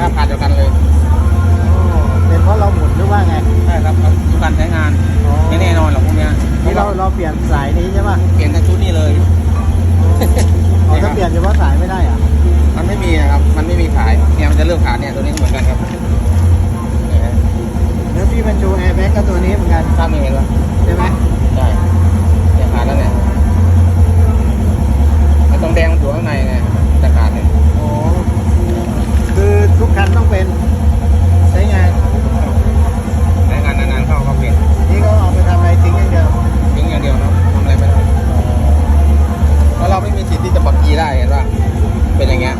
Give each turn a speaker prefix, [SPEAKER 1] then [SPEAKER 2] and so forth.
[SPEAKER 1] เครับผ่าดเดียวกันเลย
[SPEAKER 2] เป็นเพราะเราหมุนหรือว่าไง
[SPEAKER 1] ใช่ครับดูการใช้งาน
[SPEAKER 2] ไม่แน่น
[SPEAKER 1] อนหรอกพวกเนี้ยนี่เรา
[SPEAKER 2] เราเปลี่ยนสายนี้ใช่ป่ะ
[SPEAKER 1] เปลี่ยนทั้งชุดนี้เลย
[SPEAKER 2] เราจะเปลี่ยนเฉพาะสายไม่ได้อะ
[SPEAKER 1] มันไม่มีครับมันไม่มีขายเนี่ยมันจะเลือกขาดเนี่ยตัวนี้เหมือนกันครับ
[SPEAKER 2] แล้วพี่บรรจุแอร์แบ็กก็ตัวนี้เหมือนกัน
[SPEAKER 1] ตามเหมือนกัน
[SPEAKER 2] ใช่ไหม
[SPEAKER 1] เป็นอย่างเงี้ย